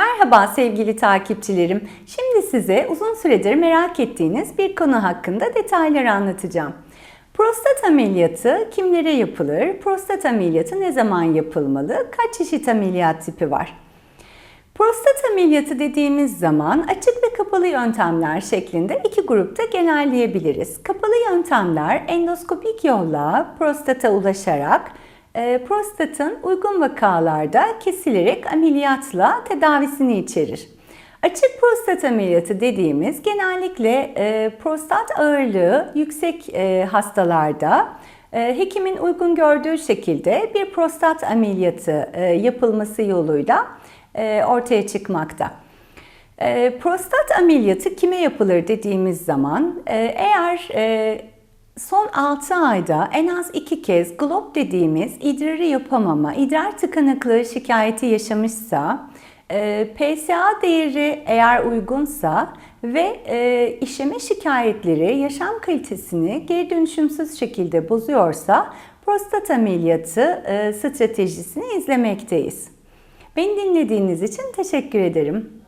Merhaba sevgili takipçilerim. Şimdi size uzun süredir merak ettiğiniz bir konu hakkında detayları anlatacağım. Prostat ameliyatı kimlere yapılır? Prostat ameliyatı ne zaman yapılmalı? Kaç çeşit ameliyat tipi var? Prostat ameliyatı dediğimiz zaman açık ve kapalı yöntemler şeklinde iki grupta genelleyebiliriz. Kapalı yöntemler endoskopik yolla prostata ulaşarak e, prostatın uygun vakalarda kesilerek ameliyatla tedavisini içerir. Açık prostat ameliyatı dediğimiz genellikle e, prostat ağırlığı yüksek e, hastalarda e, hekimin uygun gördüğü şekilde bir prostat ameliyatı yapılması yoluyla ortaya çıkmakta. Prostat ameliyatı kime yapılır dediğimiz zaman eğer son 6 ayda en az 2 kez GLOB dediğimiz idrarı yapamama, idrar tıkanıklığı şikayeti yaşamışsa, e, PSA değeri eğer uygunsa ve e, işeme şikayetleri yaşam kalitesini geri dönüşümsüz şekilde bozuyorsa prostat ameliyatı e, stratejisini izlemekteyiz. Beni dinlediğiniz için teşekkür ederim.